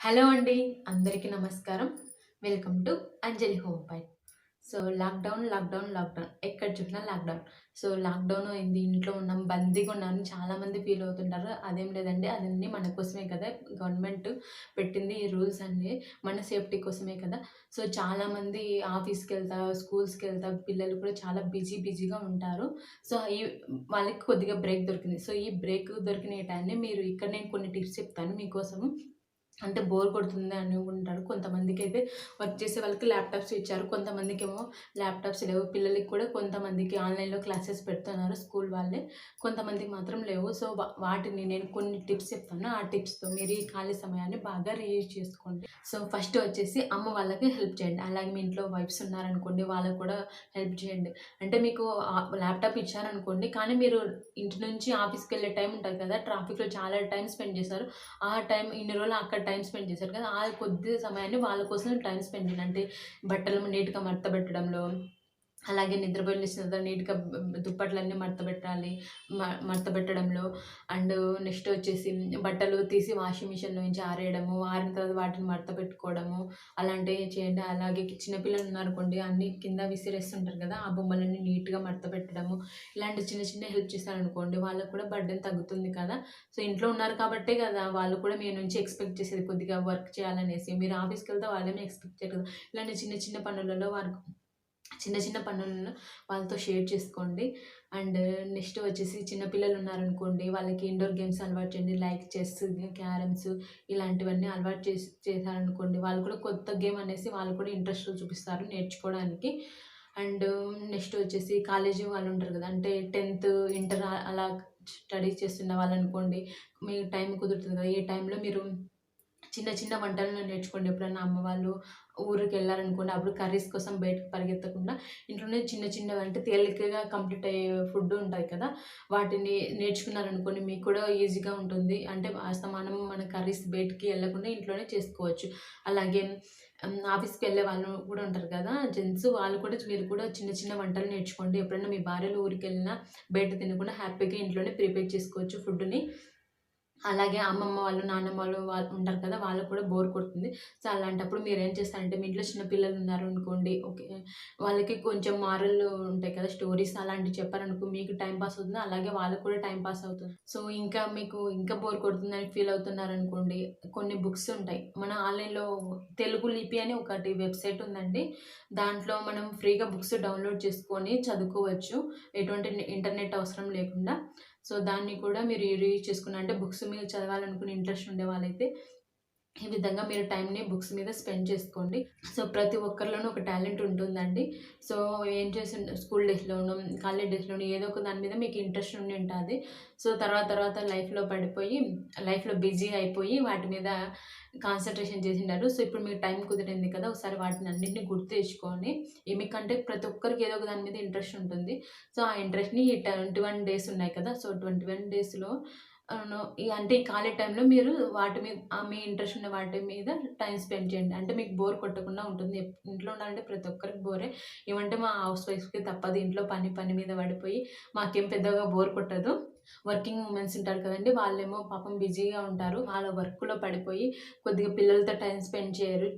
Hello అండి అందరికీ నమస్కారం. వెల్కమ్ టు అంజలి హోమ్ పై సో లాక్డౌన్ లాక్డౌన్ లాక్డౌన్ ఎక్కడ చూసినా లాక్డౌన్ సో లాక్డౌన్ అయింది ఇంట్లో ఉన్నాం బందీగా ఉన్నాను చాలామంది ఫీల్ అవుతుంటారు. అదేం లేదండి అదన్నీ మన కోసమే కదా. గవర్నమెంట్ పెట్టింది ఈ రూల్స్ అన్నీ మన సేఫ్టీ కోసమే కదా. సో చాలామంది ఆఫీస్కి వెళ్తా స్కూల్స్కి వెళ్తా పిల్లలు కూడా చాలా బిజీ బిజీగా ఉంటారు. సో ఈ వాళ్ళకి కొద్దిగా బ్రేక్ దొరికింది. సో ఈ బ్రేక్ దొరికిన టైంని మీరు ఇక్కడ నేను కొన్ని టిప్స్ చెప్తాను మీకోసం అంటే బోర్ కొడుతుంది అనుకుంటారు. కొంతమందికి అయితే వర్క్ చేసే వాళ్ళకి ల్యాప్టాప్స్ ఇచ్చారు. కొంతమందికి ఏమో ల్యాప్టాప్స్ లేవు. పిల్లలకి కూడా కొంతమందికి ఆన్లైన్లో క్లాసెస్ పెడుతున్నారు స్కూల్ వాళ్ళే. కొంతమందికి మాత్రం లేవు. సో వా- వాటిని నేను కొన్ని టిప్స్ చెప్తాను. ఆ టిప్స్తో మీరు ఈ ఖాళీ సమయాన్ని బాగా రీయూజ్ చేసుకోండి. సో ఫస్ట్ వచ్చేసి అమ్మ వాళ్ళకి హెల్ప్ చేయండి. అలాగే మీ ఇంట్లో వైఫ్స్ ఉన్నారనుకోండి వాళ్ళకు కూడా హెల్ప్ చేయండి. అంటే మీకు ల్యాప్టాప్ ఇచ్చారనుకోండి కానీ మీరు ఇంటి నుంచి ఆఫీస్కి వెళ్ళే టైం ఉంటుంది కదా ట్రాఫిక్లో చాలా టైం స్పెండ్ చేశారు. ఆ టైం ఇన్ని రోజులు అక్కడ టైం స్పెండ్ చేశారు కదా ఆ కొద్ది సమయాన్ని వాళ్ళ కోసం టైం స్పెండ్ చేయండి. అంటే బట్టలు నీట్గా మడత పెట్టడంలో అలాగే నిద్రపోయిన లేచిన తర్వాత నీట్గా దుప్పట్లన్నీ మడతబెట్టాలి మ- మడతపెట్టడంలో. అండ్ నెక్స్ట్ వచ్చేసి బట్టలు తీసి వాషింగ్ మిషన్లో నుంచి ఆరేయడము ఆరిన తర్వాత వాటిని మడతపెట్టుకోవడము అలాంటివి చేయండి. అలాగే చిన్నపిల్లలు ఉన్నారనుకోండి అన్ని కింద విసిరేస్తుంటారు కదా ఆ బొమ్మలన్నీ నీట్గా మడతపెట్టడము. ఇలాంటి చిన్న చిన్న హెల్ప్ చేశారనుకోండి వాళ్ళకు కూడా బర్డెన్ తగ్గుతుంది కదా. సో ఇంట్లో ఉన్నారు కాబట్టే కదా వాళ్ళు కూడా మీ నుంచి ఎక్స్పెక్ట్ చేసేది కొద్దిగా వర్క్ చేయాలనేసి. మీరు ఆఫీస్కి వెళ్తే వాళ్ళేమీ ఎక్స్పెక్ట్ చేయరు కదా. ఇలాంటి చిన్న చిన్న పనులలో వారికి చిన్న చిన్న పనులను వాళ్ళతో షేర్ చేసుకోండి. అండ్ నెక్స్ట్ వచ్చేసి చిన్నపిల్లలు ఉన్నారనుకోండి వాళ్ళకి ఇండోర్ గేమ్స్ అలవాటు చేయండి. లైక్ చెస్ క్యారమ్స్ ఇలాంటివన్నీ అలవాటు చేసి చేశారనుకోండి వాళ్ళు కూడా కొత్త గేమ్ అనేసి వాళ్ళు కూడా ఇంట్రెస్ట్ చూపిస్తారు నేర్చుకోవడానికి. అండ్ నెక్స్ట్ వచ్చేసి కాలేజీ వాళ్ళు ఉంటారు కదా అంటే టెన్త్ ఇంటర్ అలా స్టడీస్ చేస్తున్న వాళ్ళు అనుకోండి మీ టైం కుదురుతుంది కదా ఈ టైంలో మీరు చిన్న చిన్న వంటలను నేర్చుకోండి. ఎప్పుడైనా అమ్మ వాళ్ళు ఊరికి వెళ్ళారనుకోండి అప్పుడు కర్రీస్ కోసం బయటకు పరిగెత్తకుండా ఇంట్లోనే చిన్న చిన్నవి అంటే తేలికగా కంప్లీట్ అయ్యే ఫుడ్ ఉంటాయి కదా వాటిని నేర్చుకున్నారనుకోండి మీకు కూడా ఈజీగా ఉంటుంది. అంటే అస్తమానం మన కర్రీస్ బయటికి వెళ్ళకుండా ఇంట్లోనే చేసుకోవచ్చు. అలాగే ఆఫీస్కి వెళ్ళే వాళ్ళు కూడా ఉంటారు కదా జెంట్స్ వాళ్ళు కూడా మీరు కూడా చిన్న చిన్న వంటలు నేర్చుకోండి. ఎప్పుడైనా మీ భార్యలు ఊరికి వెళ్ళినా బయట తినకుండా హ్యాపీగా ఇంట్లోనే ప్రిపేర్ చేసుకోవచ్చు ఫుడ్ని. అలాగే అమ్మమ్మ వాళ్ళు నాన్నమ్మ వాళ్ళు వాళ్ళు ఉంటారు కదా వాళ్ళకు కూడా బోర్ కొడుతుంది. సో అలాంటప్పుడు మీరు ఏం చేస్తారంటే మీ ఇంట్లో చిన్న పిల్లలు ఉన్నారు అనుకోండి ఓకే వాళ్ళకి కొంచెం మారల్ ఉంటాయి కదా స్టోరీస్ అలాంటివి చెప్పారనుకో మీకు టైం పాస్ అవుతుంది? అలాగే వాళ్ళకి కూడా టైం పాస్ అవుతుంది. సో ఇంకా మీకు ఇంకా బోర్ కొడుతుందని ఫీల్ అవుతున్నారు అనుకోండి కొన్ని బుక్స్ ఉంటాయి. మన ఆన్లైన్లో తెలుగు లిపి అని ఒకటి వెబ్సైట్ ఉందండి. దాంట్లో మనం ఫ్రీగా బుక్స్ డౌన్లోడ్ చేసుకొని చదువుకోవచ్చు. ఎటువంటి ఇంటర్నెట్ అవసరం లేకుండా. సో దాన్ని కూడా మీరు యూజ్ చేసుకున్న అంటే బుక్స్ మీద చదవాలనుకునే ఇంట్రెస్ట్ ఉండే వాళ్ళైతే ఈ విధంగా మీరు టైంని బుక్స్ మీద స్పెండ్ చేసుకోండి. సో ప్రతి ఒక్కరిలోనూ ఒక టాలెంట్ ఉంటుందండి. సో ఏం చేసి స్కూల్ డేస్లోనూ కాలేజ్ డేస్లోనూ ఏదో ఒక దాని మీద మీకు ఇంట్రెస్ట్ ఉండి ఉంటుంది. సో తర్వాత తర్వాత లైఫ్లో పడిపోయి లైఫ్లో బిజీ అయిపోయి వాటి మీద కాన్సన్ట్రేషన్ చేసిండారు. సో ఇప్పుడు మీకు టైం కుదిరింది కదా ఒకసారి వాటిని అన్నింటినీ గుర్తు తెచ్చుకొని ఏమికంటే ప్రతి ఒక్కరికి ఏదో ఒక దాని మీద ఇంట్రెస్ట్ ఉంటుంది. సో ఆ ఇంట్రెస్ట్ని ఈ ట్వంటీ వన్ డేస్ ఉన్నాయి కదా. సో ట్వంటీ వన్ డేస్లో అంటే ఈ ఖాళీ టైంలో మీరు వాటి మీద మీ ఇంట్రెస్ట్ ఉన్న వాటి మీద టైం స్పెండ్ చేయండి. అంటే మీకు బోర్ కొట్టకుండా ఉంటుంది. ఇంట్లో ఉండాలంటే ప్రతి ఒక్కరికి బోరే ఏమంటే మా హౌస్ వైఫ్కి తప్పదు. ఇంట్లో పని పని మీద పడిపోయి మాకేం పెద్దగా బోర్ కొట్టదు. వర్కింగ్ ఉమెన్స్ ఉంటారు కదండి వాళ్ళేమో పాపం బిజీగా ఉంటారు వాళ్ళ వర్క్లో పడిపోయి కొద్దిగా పిల్లలతో టైం స్పెండ్ చేయరు.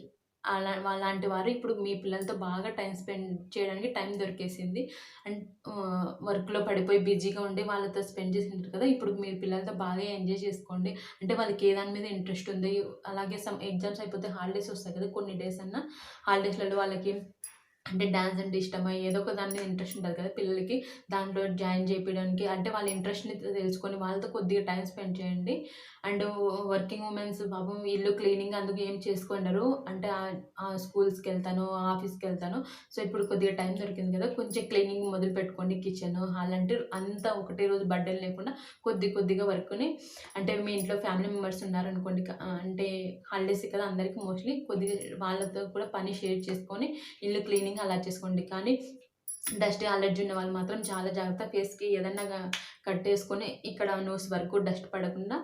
అలా అలాంటి వారు ఇప్పుడు మీ పిల్లలతో బాగా టైం స్పెండ్ చేయడానికి టైం దొరికేసింది. అండ్ వర్క్లో పడిపోయి బిజీగా ఉండి వాళ్ళతో స్పెండ్ చేసి ఉంటారు కదా ఇప్పుడు మీరు పిల్లలతో బాగా ఎంజాయ్ చేసుకోండి. అంటే వాళ్ళకి ఏ దాని మీద ఇంట్రెస్ట్ ఉంది? అలాగే సమ్ ఎగ్జామ్స్ అయిపోతే హాలిడేస్ వస్తాయి కదా కొన్ని డేస్ అన్న. హాలిడేస్లలో వాళ్ళకి అంటే డ్యాన్స్ అంటే ఇష్టమై ఏదో ఒక దాని మీద ఇంట్రెస్ట్ ఉంటుంది కదా పిల్లలకి. దాంట్లో జాయిన్ చేయించడానికి అంటే వాళ్ళ ఇంట్రెస్ట్ని తెలుసుకొని వాళ్ళతో కొద్దిగా టైం స్పెండ్ చేయండి. అండ్ వర్కింగ్ ఉమెన్స్ పాపం ఇల్లు క్లీనింగ్ అందుకు ఏం చేసుకుంటారు అంటే ఆ స్కూల్స్కి వెళ్తాను ఆఫీస్కి వెళ్తాను. సో ఇప్పుడు కొద్దిగా టైం దొరికింది కదా కొంచెం క్లీనింగ్ మొదలు పెట్టుకోండి కిచెన్ హాల్ అంటే అంతా ఒకటే రోజు బర్త్డేలు లేకుండా కొద్ది కొద్దిగా వర్క్ని అంటే మీ ఇంట్లో ఫ్యామిలీ మెంబర్స్ ఉన్నారనుకోండి అంటే హాలిడేస్ కదా అందరికీ మోస్ట్లీ కొద్దిగా వాళ్ళతో కూడా పని షేర్ చేసుకొని ఇల్లు క్లీనింగ్ అలా చేసుకోండి. కానీ డస్ట్ అలర్జీ ఉన్న వాళ్ళు మాత్రం చాలా జాగ్రత్త ఫేస్కి ఏదన్నా కట్టేసుకొని ఇక్కడ నోస్ వరకు డస్ట్ పడకుండా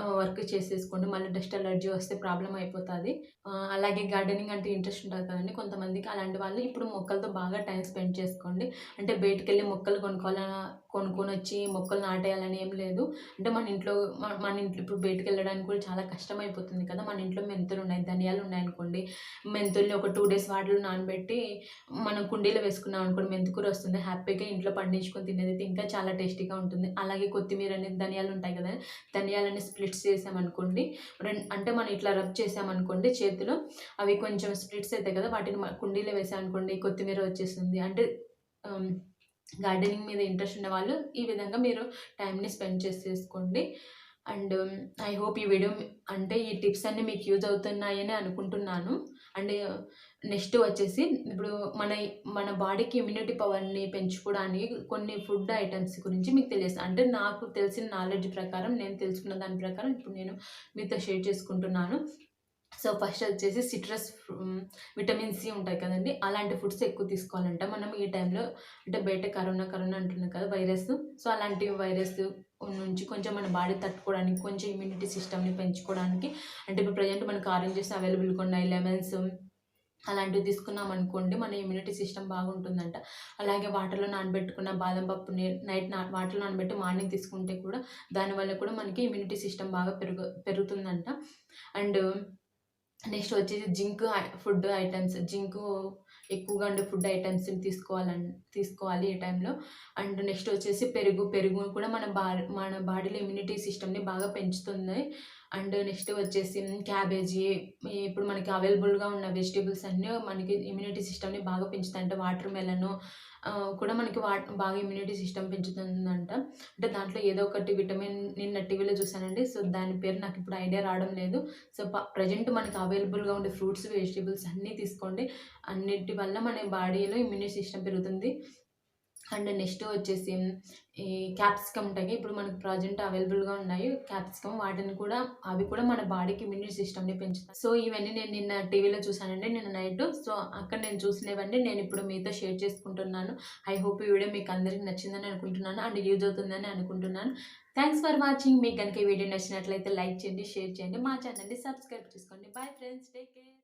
వర్క్ చేసేసుకోండి. మళ్ళీ డస్ట్ అలర్జీ వస్తే ప్రాబ్లం అయిపోతుంది. అలాగే గార్డెనింగ్ అంటే ఇంట్రెస్ట్ ఉంటుంది కదండి. కొంతమందికి అలాంటి వాళ్ళు ఇప్పుడు మొక్కలతో బాగా టైం స్పెండ్ చేసుకోండి. అంటే బయటికి వెళ్ళి మొక్కలు కొనుక్కోవాలా కొనుక్కొని వచ్చి మొక్కలు నాటేయాలని ఏం లేదు. అంటే మన ఇంట్లో మన- ఇంట్లో ఇప్పుడు బయటికి వెళ్ళడానికి కూడా చాలా కష్టం అయిపోతుంది కదా. మన ఇంట్లో మెంతులు ఉన్నాయి ధనియాలు ఉన్నాయి అనుకోండి. మెంతుల్ని ఒక టూ డేస్ వాటిలో నానబెట్టి మనం కుండీలో వేసుకున్నాం అనుకోండి మెంతుకూర వస్తుంది హ్యాపీగా ఇంట్లో పండించుకొని తినేది అయితే ఇంకా చాలా టేస్టీగా ఉంటుంది. అలాగే కొత్తిమీర అనేది ధనియాలు ఉంటాయి కదా ధనియాలని స్ప్లిట్స్ చేసామనుకోండి అంటే మనం ఇట్లా రబ్ చేసామనుకోండి చేతిలో అవి కొంచెం స్ప్లిట్స్ అవుతాయి కదా వాటిని కుండీలో వేసామనుకోండి కొత్తిమీర వచ్చేస్తుంది. అంటే గార్డెనింగ్ మీద ఇంట్రెస్ట్ ఉన్న వాళ్ళు ఈ విధంగా మీరు టైంని స్పెండ్ చేసేసుకోండి అండ్ ఐ హోప్ ఈ వీడియో అంటే ఈ టిప్స్ అన్నీ మీకు యూజ్ అవుతున్నాయని అనుకుంటున్నాను. అండ్ నెక్స్ట్ వచ్చేసి ఇప్పుడు మన మన బాడీకి ఇమ్యూనిటీ పవర్ని పెంచుకోవడానికి కొన్ని ఫుడ్ ఐటమ్స్ గురించి మీకు తెలియదు అంటే నాకు తెలిసిన నాలెడ్జ్ ప్రకారం నేను తెలుసుకున్న దాని ప్రకారం ఇప్పుడు నేను మీతో షేర్ చేసుకుంటున్నాను. సో ఫస్ట్ వచ్చేసి సిట్రస్ విటమిన్ సి ఉంటాయి కదండి అలాంటి ఫుడ్స్ ఎక్కువ తీసుకోవాలంట. మనం ఈ టైంలో అంటే బయట కరోనా కరోనా అంటున్నాం కదా వైరస్ సో అలాంటి వైరస్ నుంచి కొంచెం మన బాడీ తట్టుకోవడానికి కొంచెం ఇమ్యూనిటీ సిస్టమ్ని పెంచుకోవడానికి అంటే ఇప్పుడు ప్రజెంట్ మనకు ఆరెంజెస్ అవైలబుల్గా ఉన్నాయి లెమన్స్ అలాంటివి తీసుకున్నాం అనుకోండి మన ఇమ్యూనిటీ సిస్టమ్ బాగుంటుందంట. అలాగే వాటర్లో నానబెట్టుకున్న బాదం పప్పుని నైట్ నా వాటర్లో నానబెట్టి మార్నింగ్ తీసుకుంటే కూడా దానివల్ల కూడా మనకి ఇమ్యూనిటీ సిస్టమ్ బాగా పెరుగు పెరుగుతుందంట. అండ్ నెక్స్ట్ వచ్చేసి జింక్ ఫుడ్ ఐటమ్స్ జింకు ఎక్కువగా ఉండే ఫుడ్ ఐటమ్స్ని తీసుకోవాలని తీసుకోవాలి ఈ టైంలో అండ్ నెక్స్ట్ వచ్చేసి పెరుగు పెరుగు కూడా మన బా మన బాడీలో ఇమ్యూనిటీ సిస్టమ్ని బాగా పెంచుతుంది. అండ్ నెక్స్ట్ వచ్చేసి క్యాబేజీ ఇప్పుడు మనకి అవైలబుల్గా ఉన్న వెజిటేబుల్స్ అన్నీ మనకి ఇమ్యూనిటీ సిస్టమ్ని బాగా పెంచుతాయి. అంటే వాటర్ మెలను కూడా మనకి వా బాగా ఇమ్యూనిటీ సిస్టమ్ పెంచుతుందంట. అంటే దాంట్లో ఏదో ఒకటి విటమిన్ నిన్న టీవీలో చూసానండి సో దాని పేరు నాకు ఇప్పుడు ఐడియా రావడం లేదు. సో ప్రజెంట్ మనకి అవైలబుల్గా ఉండే ఫ్రూట్స్ వెజిటేబుల్స్ అన్నీ తీసుకోండి. అన్నిటి వల్ల మన బాడీలో ఇమ్యూనిటీ సిస్టమ్ పెరుగుతుంది. అండ్ నెక్స్ట్ వచ్చేసి ఈ క్యాప్సికమ్ ఉంటాయి ఇప్పుడు మనకు ప్రజెంట్ అవైలబుల్గా ఉన్నాయి. క్యాప్సికమ్ వాటిని కూడా అవి కూడా మన బాడీకి ఇమ్యూనిటీ సిస్టమ్ని పెంచుతాయి. సో ఇవన్నీ నేను నిన్న టీవీలో చూసానండి నిన్న నైట్. సో అక్కడ నేను చూసినవన్నీ నేను ఇప్పుడు మీతో షేర్ చేసుకుంటున్నాను. ఐ హోప్ ఈ వీడియో మీకు అందరికి నచ్చిందని అనుకుంటున్నాను అండ్ యూజ్ అవుతుందని అనుకుంటున్నాను. Thanks for watching. మీకు కనుక ఈ వీడియో నచ్చినట్లయితే లైక్ చేయండి షేర్ చేయండి. మా ఛానల్ని సబ్స్క్రైబ్ చేసుకోండి. Bye friends. Take care.